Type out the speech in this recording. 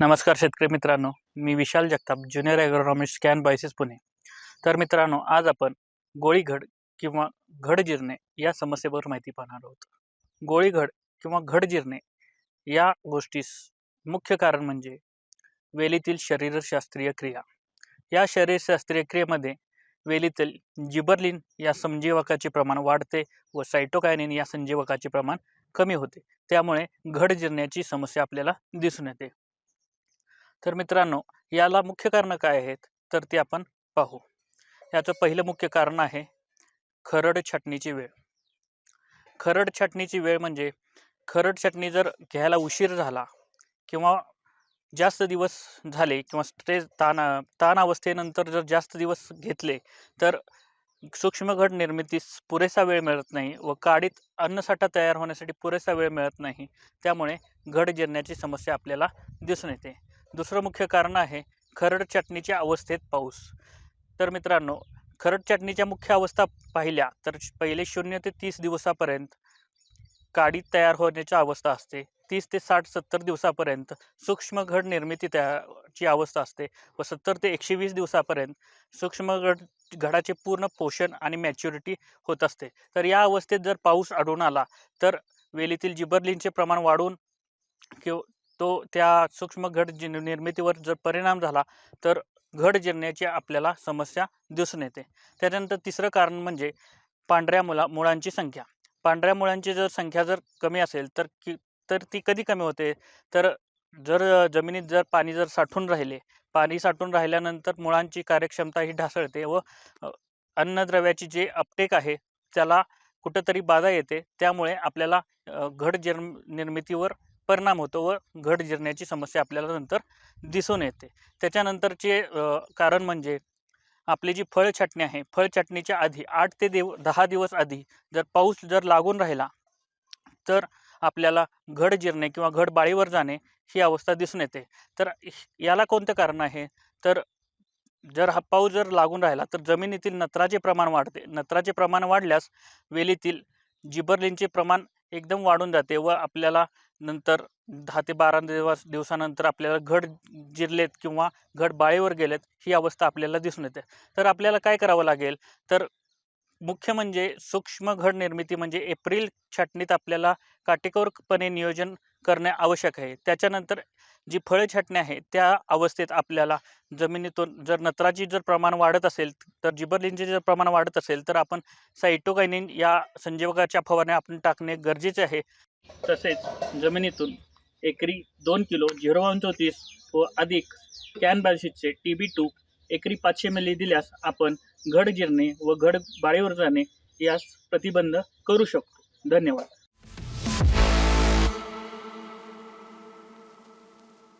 नमस्कार शेतकरी मित्रांनो मी Vishal Jagtap junior agronomist scan biases Pune. तर मित्रांनो आज आपण गोळीघड किंवा घड जिरणे या समस्येवर माहिती पाहणार आहोत. गोळीघड किंवा घड जिरणे या गोष्टीस मुख्य कारण म्हणजे वेलीतील शरीरशास्त्रीय क्रिया. या शरीरशास्त्रीय क्रियेमध्ये वेलीतील जिबर्लिन या संजीवकाचे प्रमाण वाढते व सायटोकायनिन या संजीवकाचे प्रमाण कमी होते. त्यामुळे घड जिरण्याची समस्या आपल्याला दिसून येते. तर मित्रांनो याला मुख्य कारणं काय आहेत? तर ते आपण पाहू. याचं पहिलं मुख्य कारण आहे खरड छाटणीची वेळ. खरड छाटणीची वेळ म्हणजे खरड छाटणी जर घ्यायला उशीर झाला किंवा जास्त दिवस झाले किंवा स्ट्रेस ताण ताण अवस्थेनंतर जर जास्त दिवस घेतले तर सूक्ष्म घड निर्मितीस पुरेसा वेळ मिळत नाही व काडीत अन्नसाठा तयार होण्यासाठी पुरेसा वेळ मिळत नाही. त्यामुळे घड जिरण्याची समस्या आपल्याला दिसून येते. दुसरं मुख्य कारण आहे खरड चटणीच्या अवस्थेत पाऊस. तर मित्रांनो खरड चटणीच्या मुख्य अवस्था पाहिल्या तर पहिले शून्य ते तीस दिवसापर्यंत काडी तयार होण्याची अवस्था असते. तीस ते साठ सत्तर दिवसापर्यंत सूक्ष्म घड निर्मिती तयारची अवस्था असते व सत्तर ते एकशे वीस दिवसापर्यंत सूक्ष्म घड घडाचे पूर्ण पोषण आणि मॅच्युरिटी होत असते. तर या अवस्थेत जर पाऊस आढळून आला तर वेलीतील जिबर्लिनचे प्रमाण वाढून किंवा तो त्या सूक्ष्म घड निर्मितीवर जर परिणाम झाला तर घड जिरण्याची आपल्याला समस्या दिसून येते. त्यानंतर तिसरं कारण म्हणजे पांढऱ्या मुला मुळांची संख्या. पांढऱ्या मुळांची जर संख्या जर कमी असेल तर की तर ती कधी कमी होते? तर जर जमिनीत जर पाणी जर साठून राहिले पाणी साठून राहिल्यानंतर मुळांची कार्यक्षमता ही ढासळते व अन्नद्रव्याची जे अपटेक आहे त्याला कुठंतरी बाधा येते. त्यामुळे आपल्याला घड जिर निर्मितीवर परिणाम होतो व घड जिरण्याची समस्या आपल्याला नंतर दिसून येते. त्याच्यानंतरचे कारण म्हणजे आपली जी फळ छाटणी आहे फळ छाटणीच्या आधी आठ ते देव दहा दिवस आधी जर पाऊस जर लागून राहिला तर आपल्याला घड जिरणे किंवा घड बाळीवर जाणे ही अवस्था दिसून येते. तर याला कोणतं कारण आहे? तर जर हा पाऊस जर लागून राहिला तर जमिनीतील नत्राचे प्रमाण वाढते. नत्राचे प्रमाण वाढल्यास वेलीतील जिबरलिनचे प्रमाण एकदम वाढून जाते व आपल्याला नंतर दहा ते बारा दिवस दिवसानंतर आपल्याला घड जिरलेत किंवा घड बाळेवर गेलेत ही अवस्था आपल्याला दिसून येते. तर आपल्याला काय करावं लागेल? तर मुख्य म्हणजे सूक्ष्म घड निर्मिती म्हणजे एप्रिल छाटणीत आपल्याला काटेकोरपणे नियोजन करणे आवश्यक आहे. त्याच्यानंतर जी फळे छाटणी आहे त्या अवस्थेत आपल्याला जमिनीतून जर नत्राची जर प्रमाण वाढत असेल तर जिबरलिनचे जर प्रमाण वाढत असेल तर आपण सायटोकायनिन या संजीवकाच्या फवारण्या आपण टाकणे गरजेचे आहे. तसेच जमिनीतून एकरी दोन किलो झिरो वन चौतीस व अधिक कॅनबॅलशीटचे टी बी टू एकरी पाचशे मिली दिल्यास आपण घड जिरणे व घड बाळेवर जाणे यास प्रतिबंध करू शकतो. धन्यवाद.